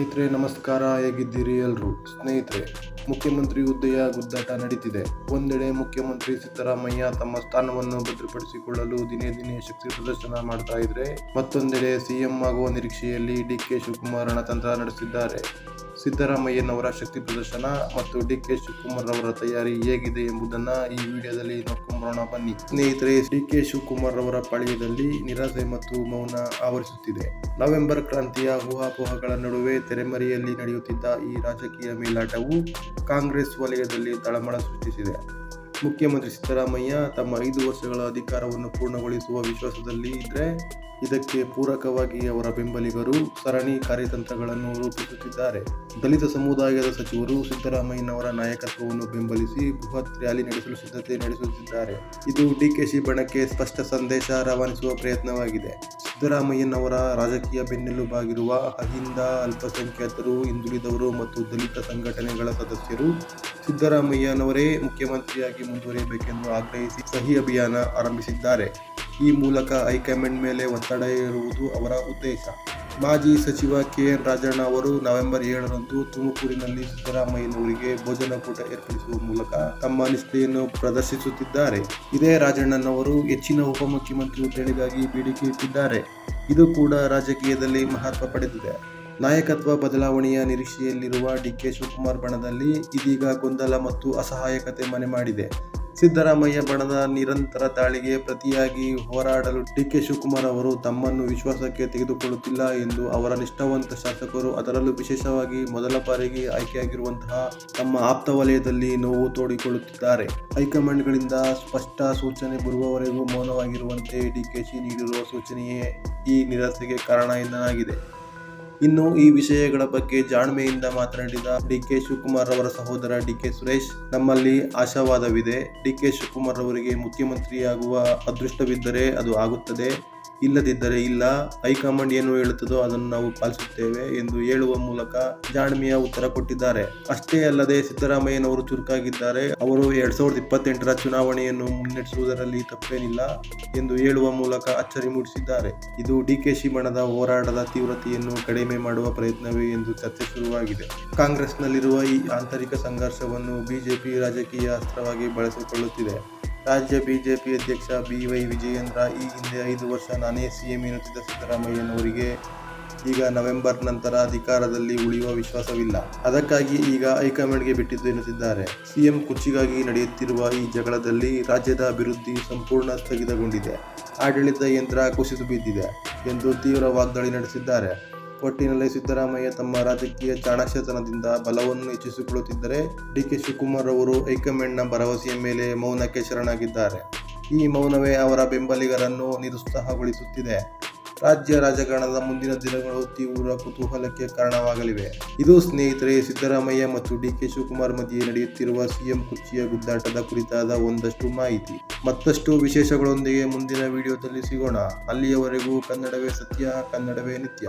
ಸ್ನೇಹಿತರೆ, ನಮಸ್ಕಾರ. ಹೇಗಿದ್ದೀರಿ ಎಲ್ಲರೂ ಸ್ನೇಹಿತರೆ, ಮುಖ್ಯಮಂತ್ರಿ ಹುದ್ದೆಯ ಗುದ್ದಾಟ ನಡೀತಿದೆ. ಒಂದೆಡೆ ಮುಖ್ಯಮಂತ್ರಿ ಸಿದ್ದರಾಮಯ್ಯ ತಮ್ಮ ಸ್ಥಾನವನ್ನು ಭದ್ರಪಡಿಸಿಕೊಳ್ಳಲು ದಿನೇ ದಿನೇ ಶಕ್ತಿ ಪ್ರದರ್ಶನ ಮಾಡ್ತಾ ಇದ್ರೆ, ಮತ್ತೊಂದೆಡೆ ಸಿಎಂ ಆಗುವ ನಿರೀಕ್ಷೆಯಲ್ಲಿ ಡಿಕೆ ಶಿವಕುಮಾರ್ ರಣತಂತ್ರ ನಡೆಸಿದ್ದಾರೆ. ಸಿದ್ದರಾಮಯ್ಯನವರ ಶಕ್ತಿ ಪ್ರದರ್ಶನ ಮತ್ತು ಡಿ ಕೆ ಶಿವಕುಮಾರ್ ಅವರ ತಯಾರಿ ಹೇಗಿದೆ ಎಂಬುದನ್ನ ಈ ವಿಡಿಯೋದಲ್ಲಿ ನೋಡ್ಕೊಂಬರೋಣ. ಬನ್ನಿ. ಸ್ನೇಹಿತರೆ ಡಿ ಕೆ ಶಿವಕುಮಾರ್ ಅವರ ಪಾಳ್ಯದಲ್ಲಿ ನಿರಾಸೆ ಮತ್ತು ಮೌನ ಆವರಿಸುತ್ತಿದೆ. ನವೆಂಬರ್ ಕ್ರಾಂತಿಯ ಊಹಾಪೋಹಗಳ ನಡುವೆ ತೆರೆಮರೆಯಲ್ಲಿ ನಡೆಯುತ್ತಿದ್ದ ಈ ರಾಜಕೀಯ ಮೇಲಾಟವು ಕಾಂಗ್ರೆಸ್ ವಲಯದಲ್ಲಿ ತಳಮಳ ಸೃಷ್ಟಿಸಿದೆ. ಮುಖ್ಯಮಂತ್ರಿ ಸಿದ್ದರಾಮಯ್ಯ ತಮ್ಮ ಐದು ವರ್ಷಗಳ ಅಧಿಕಾರವನ್ನು ಪೂರ್ಣಗೊಳಿಸುವ ವಿಶ್ವಾಸದಲ್ಲಿ ಇದ್ದರೆ ಇದಕ್ಕೆ ಪೂರಕವಾಗಿ ಅವರ ಬೆಂಬಲಿಗರು ಸರಣಿ ಕಾರ್ಯತಂತ್ರಗಳನ್ನು ರೂಪಿಸುತ್ತಿದ್ದಾರೆ. ದಲಿತ ಸಮುದಾಯದ ಸಚಿವರು ಸಿದ್ದರಾಮಯ್ಯನವರ ನಾಯಕತ್ವವನ್ನು ಬೆಂಬಲಿಸಿ ಬೃಹತ್ ರ್ಯಾಲಿ ನಡೆಸಲು ಸಿದ್ಧತೆ ನಡೆಸುತ್ತಿದ್ದಾರೆ. ಇದು ಡಿಕೆಶಿ ಬಣಕ್ಕೆ ಸ್ಪಷ್ಟ ಸಂದೇಶ ರವಾನಿಸುವ ಪ್ರಯತ್ನವಾಗಿದೆ. ಸಿದ್ದರಾಮಯ್ಯನವರ ರಾಜಕೀಯ ಬೆನ್ನೆಲುಬಾಗಿರುವ ಅಹಿಂದ ಅಲ್ಪಸಂಖ್ಯಾತರು, ಹಿಂದುಳಿದವರು ಮತ್ತು ದಲಿತ ಸಂಘಟನೆಗಳ ಸದಸ್ಯರು ಸಿದ್ದರಾಮಯ್ಯನವರೇ ಮುಖ್ಯಮಂತ್ರಿಯಾಗಿ ಮುಂದುವರಿಯಬೇಕೆಂದು ಆಗ್ರಹಿಸಿ ಸಹಿ ಅಭಿಯಾನ ಆರಂಭಿಸಿದ್ದಾರೆ. ಈ ಮೂಲಕ ಹೈಕಮಾಂಡ್ ಮೇಲೆ ಒತ್ತಡ ಇರುವುದು ಅವರ ಉದ್ದೇಶ. ಮಾಜಿ ಸಚಿವ ಕೆ ಎನ್ ರಾಜಣ್ಣ ಅವರು ನವೆಂಬರ್ ಏಳರಂದು ತುಮಕೂರಿನಲ್ಲಿ ಸಿದ್ದರಾಮಯ್ಯನವರಿಗೆ ಭೋಜನಕೂಟ ಏರ್ಪಡಿಸುವ ಮೂಲಕ ತಮ್ಮ ನಿಷ್ಠೆಯನ್ನು ಪ್ರದರ್ಶಿಸುತ್ತಿದ್ದಾರೆ. ಇದೇ ರಾಜಣ್ಣನವರು ಹೆಚ್ಚಿನ ಉಪಮುಖ್ಯಮಂತ್ರಿ ಹುದ್ದೆಗಳಿಗಾಗಿ ಬೇಡಿಕೆ ಇಟ್ಟಿದ್ದಾರೆ. ಇದು ಕೂಡ ರಾಜಕೀಯದಲ್ಲಿ ಮಹತ್ವ ಪಡೆದಿದೆ. ನಾಯಕತ್ವ ಬದಲಾವಣೆಯ ನಿರೀಕ್ಷೆಯಲ್ಲಿರುವ ಡಿಕೆ ಶಿವಕುಮಾರ್ ಬಣದಲ್ಲಿ ಇದೀಗ ಗೊಂದಲ ಮತ್ತು ಅಸಹಾಯಕತೆ ಮನೆ ಮಾಡಿದೆ. ಸಿದ್ದರಾಮಯ್ಯ ಬಣದ ನಿರಂತರ ದಾಳಿಗೆ ಪ್ರತಿಯಾಗಿ ಹೋರಾಡಲು ಡಿಕೆ ಶಿವಕುಮಾರ್ ಅವರು ತಮ್ಮನ್ನು ವಿಶ್ವಾಸಕ್ಕೆ ತೆಗೆದುಕೊಳ್ಳುತ್ತಿಲ್ಲ ಎಂದು ಅವರ ನಿಷ್ಠಾವಂತ ಶಾಸಕರು ಅದರಲ್ಲೂ ವಿಶೇಷವಾಗಿ ಮೊದಲ ಬಾರಿಗೆ ಆಯ್ಕೆಯಾಗಿರುವಂತಹ ತಮ್ಮ ಆಪ್ತ ವಲಯದಲ್ಲಿ ನೋವು ತೋಡಿಕೊಳ್ಳುತ್ತಿದ್ದಾರೆ. ಹೈಕಮಾಂಡ್ಗಳಿಂದ ಸ್ಪಷ್ಟ ಸೂಚನೆ ಬರುವವರೆಗೂ ಮೌನವಾಗಿರುವಂತೆ ಡಿಕೆಶಿ ನೀಡಿರುವ ಸೂಚನೆಯೇ ಈ ನಿರಾಸೆಗೆ ಕಾರಣ ಎನ್ನಲಾಗಿದೆ. ಇನ್ನು ಈ ವಿಷಯಗಳ ಬಗ್ಗೆ ಜಾಣ್ಮೆಯಿಂದ ಮಾತನಾಡಿದ ಡಿ ಕೆ ಶಿವಕುಮಾರ್ ಅವರ ಸಹೋದರ ಡಿ ಕೆ ಸುರೇಶ್, ನಮ್ಮಲ್ಲಿ ಆಶಾವಾದವಿದೆ. ಡಿ ಕೆ ಶಿವಕುಮಾರ್ ಅವರಿಗೆ ಮುಖ್ಯಮಂತ್ರಿಯಾಗುವ ಅದೃಷ್ಟವಿದ್ದರೆ ಅದು ಆಗುತ್ತದೆ. ಇಲ್ಲದಿದ್ದರೆ ಇಲ್ಲ ಹೈಕಮಾಂಡ್ ಏನು ಹೇಳುತ್ತದೋ ಅದನ್ನು ನಾವು ಪಾಲಿಸುತ್ತೇವೆ ಎಂದು ಹೇಳುವ ಮೂಲಕ ಜಾಣ್ಮೆಯ ಉತ್ತರ ಕೊಟ್ಟಿದ್ದಾರೆ. ಅಷ್ಟೇ ಅಲ್ಲದೆ ಸಿದ್ದರಾಮಯ್ಯನವರು ಚುರುಕಾಗಿದ್ದಾರೆ. ಅವರು ಎರಡ್ ಸಾವಿರದ ಇಪ್ಪತ್ತೆಂಟರ ಚುನಾವಣೆಯನ್ನು ಮುನ್ನಡೆಸುವುದರಲ್ಲಿ ತಪ್ಪೇನಿಲ್ಲ ಎಂದು ಹೇಳುವ ಮೂಲಕ ಅಚ್ಚರಿ ಮೂಡಿಸಿದ್ದಾರೆ. ಇದು ಡಿಕೆಶಿ ಬಣದ ಹೋರಾಟದ ತೀವ್ರತೆಯನ್ನು ಕಡಿಮೆ ಮಾಡುವ ಪ್ರಯತ್ನವೇ ಎಂದು ಚರ್ಚೆ ಶುರುವಾಗಿದೆ. ಕಾಂಗ್ರೆಸ್ನಲ್ಲಿರುವ ಈ ಆಂತರಿಕ ಸಂಘರ್ಷವನ್ನು ಬಿಜೆಪಿ ರಾಜಕೀಯ ಅಸ್ತ್ರವಾಗಿ ಬಳಸಿಕೊಳ್ಳುತ್ತಿದೆ. ರಾಜ್ಯ ಬಿಜೆಪಿ ಅಧ್ಯಕ್ಷ ಬಿ ವೈ ವಿಜಯೇಂದ್ರ ಈ ಹಿಂದೆ ಐದು ವರ್ಷ ನಾನೇ ಸಿಎಂ ಎನ್ನುತ್ತಿದ್ದ ಸಿದ್ದರಾಮಯ್ಯನವರಿಗೆ ಈಗ ನವೆಂಬರ್ ನಂತರ ಅಧಿಕಾರದಲ್ಲಿ ಉಳಿಯುವ ವಿಶ್ವಾಸವಿಲ್ಲ. ಅದಕ್ಕಾಗಿ ಈಗ ಹೈಕಮಾಂಡ್ಗೆ ಬಿಟ್ಟಿದ್ದು ಎನ್ನುತ್ತಿದ್ದಾರೆ. ಸಿಎಂ ಕುರ್ಚಿಗಾಗಿ ನಡೆಯುತ್ತಿರುವ ಈ ಜಗಳದಲ್ಲಿ ರಾಜ್ಯದ ಅಭಿವೃದ್ಧಿ ಸಂಪೂರ್ಣ ಸ್ಥಗಿತಗೊಂಡಿದೆ. ಆಡಳಿತ ಯಂತ್ರ ಕುಸಿದು ಬಿದ್ದಿದೆ ಎಂದು ತೀವ್ರ ವಾಗ್ದಾಳಿ ನಡೆಸಿದ್ದಾರೆ. ಒಟ್ಟಿನಲ್ಲಿ ಸಿದ್ದರಾಮಯ್ಯ ತಮ್ಮ ರಾಜಕೀಯ ಚಾಣಾಕ್ಷತನದಿಂದ ಬಲವನ್ನು ಹೆಚ್ಚಿಸಿಕೊಳ್ಳುತ್ತಿದ್ದರೆ ಡಿಕೆ ಶಿವಕುಮಾರ್ ಅವರು ಹೈಕಮಾಂಡ್ನ ಭರವಸೆಯ ಮೇಲೆ ಮೌನಕ್ಕೆ ಶರಣಾಗಿದ್ದಾರೆ. ಈ ಮೌನವೇ ಅವರ ಬೆಂಬಲಿಗರನ್ನು ನಿರುತ್ಸಾಹಗೊಳಿಸುತ್ತಿದೆ. ರಾಜ್ಯ ರಾಜಕಾರಣದ ಮುಂದಿನ ದಿನಗಳು ತೀವ್ರ ಕುತೂಹಲಕ್ಕೆ ಕಾರಣವಾಗಲಿವೆ. ಇದು ಸ್ನೇಹಿತರೆ, ಸಿದ್ದರಾಮಯ್ಯ ಮತ್ತು ಡಿ ಕೆ ಶಿವಕುಮಾರ್ ಮಧ್ಯೆ ನಡೆಯುತ್ತಿರುವ ಸಿಎಂ ಕುರ್ಚಿಯ ಗುದ್ದಾಟದ ಕುರಿತಾದ ಒಂದಷ್ಟು ಮಾಹಿತಿ. ಮತ್ತಷ್ಟು ವಿಶೇಷಗಳೊಂದಿಗೆ ಮುಂದಿನ ವಿಡಿಯೋದಲ್ಲಿ ಸಿಗೋಣ. ಅಲ್ಲಿಯವರೆಗೂ ಕನ್ನಡವೇ ಸತ್ಯ, ಕನ್ನಡವೇ ನಿತ್ಯ.